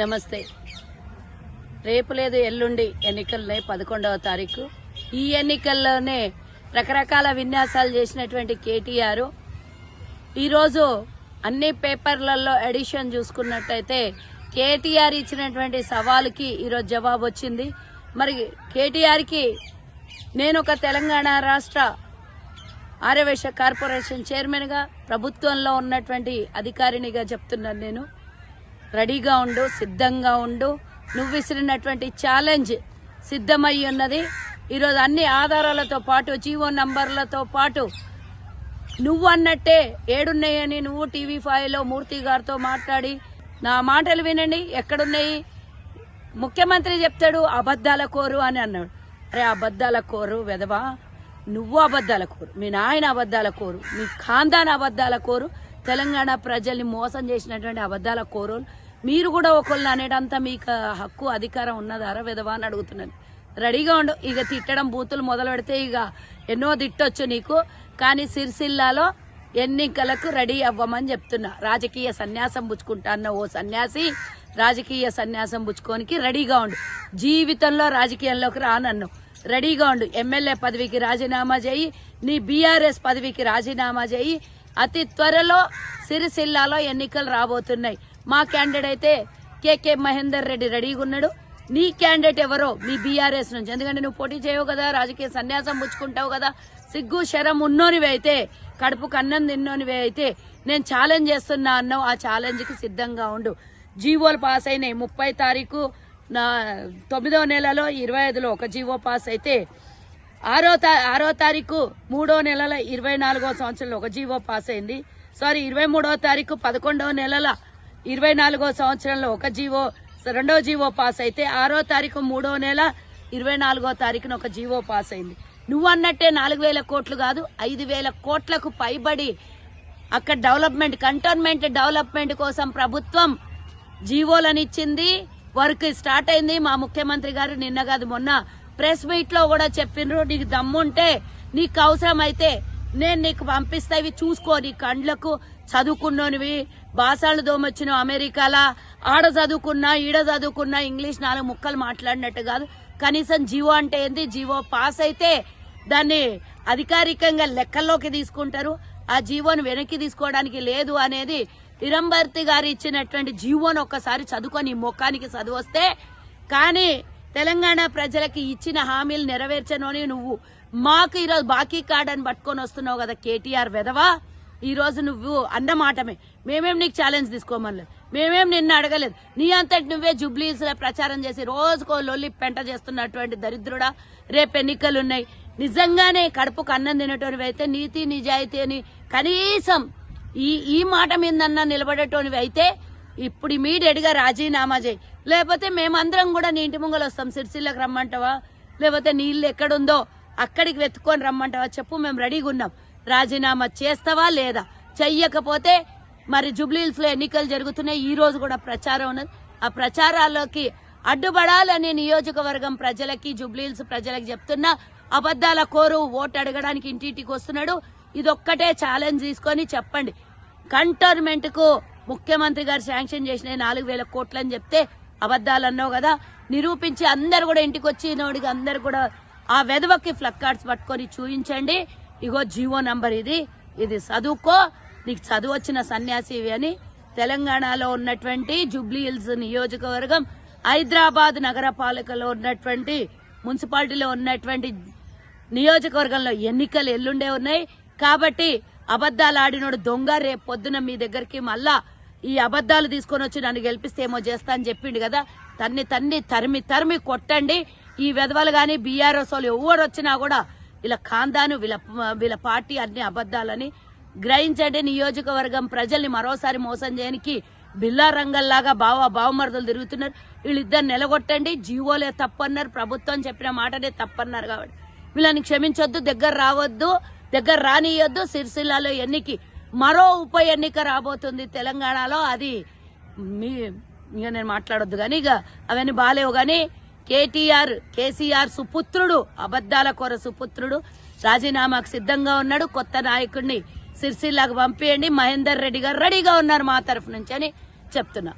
నమస్తే. రేపు లేదు ఎల్లుండి ఎన్నికలున్నాయి పదకొండవ తారీఖు. ఈ ఎన్నికల్లోనే రకరకాల విన్యాసాలు చేసినటువంటి కేటీఆర్. ఈరోజు అన్ని పేపర్లలో ఎడిషన్ చూసుకున్నట్టయితే కేటీఆర్ ఇచ్చినటువంటి సవాలుకి ఈరోజు జవాబు వచ్చింది. మరి కేటీఆర్కి నేను ఒక తెలంగాణ రాష్ట్ర ఆర్యవేశ కార్పొరేషన్ చైర్మన్గా ప్రభుత్వంలో ఉన్నటువంటి అధికారినిగా చెప్తున్నాను నేను. రెడీగా ఉండు సిద్ధంగా ఉండు. నువ్వు విసిరినటువంటి ఛాలెంజ్ సిద్ధమై ఉన్నది. ఈరోజు అన్ని ఆధారాలతో పాటు జీవో నంబర్లతో పాటు నువ్వు అన్నట్టే ఏడున్నాయని నువ్వు టీవీ ఫైవ్లో మూర్తి గారితో మాట్లాడి నా మాటలు వినండి. ఎక్కడున్నాయి? ముఖ్యమంత్రి చెప్తాడు అబద్ధాల కోరు అని అన్నాడు. అరే అబద్ధాల కోరు వెదవా? నువ్వు అబద్ధాల కోరు మీ నాయన అబద్ధాల కోరు మీ ఖాందాన్ అబద్ధాల కోరు. తెలంగాణ ప్రజల్ని మోసం చేసినటువంటి అబద్ధాల కోరోలు. మీరు కూడా ఒకళ్ళు అనేటంత మీకు హక్కు అధికారం ఉన్నదారా విధవా అని అడుగుతున్నాను రెడీగా ఉండు. ఇక తిట్టడం బూతులు మొదలు పెడితే ఇక ఎన్నో తిట్టొచ్చు నీకు. కానీ సిరిసిల్లాలో ఎన్నికలకు రెడీ అవ్వమని చెప్తున్నా. రాజకీయ సన్యాసం పుచ్చుకుంటా అన్న ఓ సన్యాసి రాజకీయ సన్యాసం పుచ్చుకోనికి రెడీగా ఉండు. జీవితంలో రాజకీయంలోకి రానన్ను రెడీగా ఉండు. ఎమ్మెల్యే పదవికి రాజీనామా చేయి. నీ బీఆర్ఎస్ పదవికి రాజీనామా చేయి. అతి త్వరలో సిరిసిల్లాలో ఎన్నికలు రాబోతున్నాయి. మా క్యాండిడేట్ అయితే కేకే మహేందర్ రెడ్డి రెడీగా ఉన్నాడు. నీ క్యాండిడేట్ ఎవరో? మీ బీఆర్ఎస్ నుంచి. ఎందుకంటే నువ్వు పోటీ చేయవు కదా రాజకీయ సన్యాసం పుచ్చుకుంటావు కదా. సిగ్గు శరం ఉన్నోనివి అయితే కడుపు కన్నం తిన్నోనివి అయితే నేను ఛాలెంజ్ చేస్తున్నా అన్నావు. ఆ ఛాలెంజ్కి సిద్ధంగా ఉండు. జీవోలు పాస్ అయినాయి. ముప్పై తారీఖు నా తొమ్మిదో నెలలో ఇరవై ఐదులో ఒక జీవో పాస్ అయితే ఆరో తా ఆరో తారీఖు మూడో నెలల ఇరవై నాలుగో సంవత్సరంలో ఒక జీవో పాస్ అయింది. సారీ ఇరవై మూడో తారీఖు పదకొండవ నెలల ఇరవై నాలుగో సంవత్సరంలో ఒక జీవో రెండో జీవో పాస్ అయితే ఆరో తారీఖు మూడో నెల ఇరవై నాలుగో తారీఖున ఒక జీవో పాస్ అయింది. నువ్వు అన్నట్టే నాలుగు వేల కోట్లు కాదు ఐదు వేల కోట్లకు పైబడి అక్కడ డెవలప్మెంట్ కంటోన్మెంట్ డెవలప్మెంట్ కోసం ప్రభుత్వం జీవోలను ఇచ్చింది. వర్క్ స్టార్ట్ అయింది. మా ముఖ్యమంత్రి గారు నిన్న కాదు మొన్న ప్రెస్ మీట్లో కూడా చెప్పిండ్రు నీకు దమ్ముంటే నీకు అవసరమైతే నేను నీకు పంపిస్తా ఇవి చూసుకో నీ కండ్లకు. చదువుకున్నవి బాసాలు దోమొచ్చిన అమెరికాలా ఆడ చదువుకున్నా ఈడ చదువుకున్నా ఇంగ్లీష్ నాలుగు ముక్కలు మాట్లాడినట్టు కాదు. కనీసం జీవో అంటే ఏంది? జీవో పాస్ అయితే దాన్ని అధికారికంగా లెక్కల్లోకి తీసుకుంటారు. ఆ జీవోను వెనక్కి తీసుకోవడానికి లేదు అనేది ఇరంబర్తి గారు ఇచ్చినటువంటి జీవోను ఒక్కసారి చదువుకొని ఈ మొక్కానికి చదివొస్తే కానీ తెలంగాణ ప్రజలకి ఇచ్చిన హామీలు నెరవేర్చనోని నువ్వు మాకు ఈరోజు బాకీ కార్డ్ అని పట్టుకొని వస్తున్నావు కదా కేటీఆర్ వెధవా? ఈ రోజు నువ్వు అన్నమాటమే మేమేం నీకు ఛాలెంజ్ తీసుకోమనలేదు. మేమేం నిన్ను అడగలేదు. నీ అంతటి నువ్వే జుబ్లీస్లో ప్రచారం చేసి రోజుకో లొల్లి పెంట చేస్తున్నటువంటి దరిద్రుడా. రేపు ఎన్నికలు ఉన్నాయి నిజంగానే కడుపుకు అన్నం తినేటోనివి అయితే నీతి నిజాయితీ అని కనీసం ఈ ఈ మాట మీదన్నా నిలబడేటోనివి అయితే ఇప్పుడు ఇమీడియట్గా రాజీనామా చేయి. లేకపోతే మేమందరం కూడా నీ ఇంటి ముంగలు వస్తాం. సిరిసిల్లకు రమ్మంటావా? లేకపోతే నీళ్ళు ఎక్కడుందో అక్కడికి వెతుక్కొని రమ్మంటావా? చెప్పు మేము రెడీగా ఉన్నాం. రాజీనామా చేస్తావా లేదా? చెయ్యకపోతే మరి జూబ్లీహిల్స్లో ఎన్నికలు జరుగుతున్నాయి. ఈ రోజు కూడా ప్రచారం ఉన్నది. ఆ ప్రచారాల్లోకి అడ్డుపడాలని నియోజకవర్గం ప్రజలకి జుబ్లీహిల్స్ ప్రజలకు చెప్తున్నా అబద్దాల కోరు ఓటు అడగడానికి ఇంటింటికి వస్తున్నాడు. ఇదొక్కటే ఛాలెంజ్ తీసుకొని చెప్పండి. కంటోన్మెంట్కు ముఖ్యమంత్రి గారు శాంక్షన్ చేసిన నాలుగు వేల కోట్లని చెప్తే అబద్దాలు అన్నావు కదా. నిరూపించి అందరు కూడా ఇంటికి వచ్చినోడికి అందరు కూడా ఆ వెధవకి ఫ్లక్ కార్డ్స్ పట్టుకొని చూపించండి ఇగో జీవో నంబర్ ఇది. ఇది చదువుకో. నీకు చదువు వచ్చిన సన్యాసివి అని తెలంగాణలో ఉన్నటువంటి జూబ్లీ హిల్స్ నియోజకవర్గం హైదరాబాద్ నగరపాలికలో ఉన్నటువంటి మున్సిపాలిటీలో ఉన్నటువంటి నియోజకవర్గంలో ఎన్నికలు ఎల్లుండే ఉన్నాయి. కాబట్టి అబద్దాలు ఆడినోడు దొంగ రేపు పొద్దున మీ దగ్గరికి మళ్ళా ఈ అబద్దాలు తీసుకొని వచ్చి నన్ను గెలిపిస్తే ఏమో చేస్తా అని చెప్పిండు కదా. తన్ని తన్ని తరిమి తరిమి కొట్టండి. ఈ వెధవలు గాని బీఆర్ఎస్ వాళ్ళు ఎవరు వచ్చినా కూడా వీళ్ళ ఖాందాను వీళ్ళ వీళ్ళ పార్టీ అన్ని అబద్దాలని గ్రహించండి. నియోజకవర్గం ప్రజల్ని మరోసారి మోసం చేయడానికి బిల్లా రంగంలాగా బావ బావమరుదులు తిరుగుతున్నారు. వీళ్ళిద్దరు నిలగొట్టండి. జీవోలే తప్పన్నారు. ప్రభుత్వం చెప్పిన మాటనే తప్పన్నారు కాబట్టి. వీళ్ళని క్షమించొద్దు దగ్గర రావద్దు. దగ్గర రానియొద్దు. సిరిసిల్లలో ఎన్నికి మరో ఉప ఎన్నిక రాబోతుంది తెలంగాణలో. అది మీ ఇక నేను మాట్లాడొద్దు కానీ ఇక అవన్నీ బాగాలేవు కానీ కేటీఆర్ కేసీఆర్ సుపుత్రుడు అబద్దాల కొర సుపుత్రుడు రాజీనామాకు సిద్ధంగా ఉన్నాడు. కొత్త నాయకుడిని సిరిసిల్లాకు పంపేయండి. మహేందర్ రెడ్డి గారు రెడీగా ఉన్నారు మా తరఫు నుంచి అని చెప్తున్నా.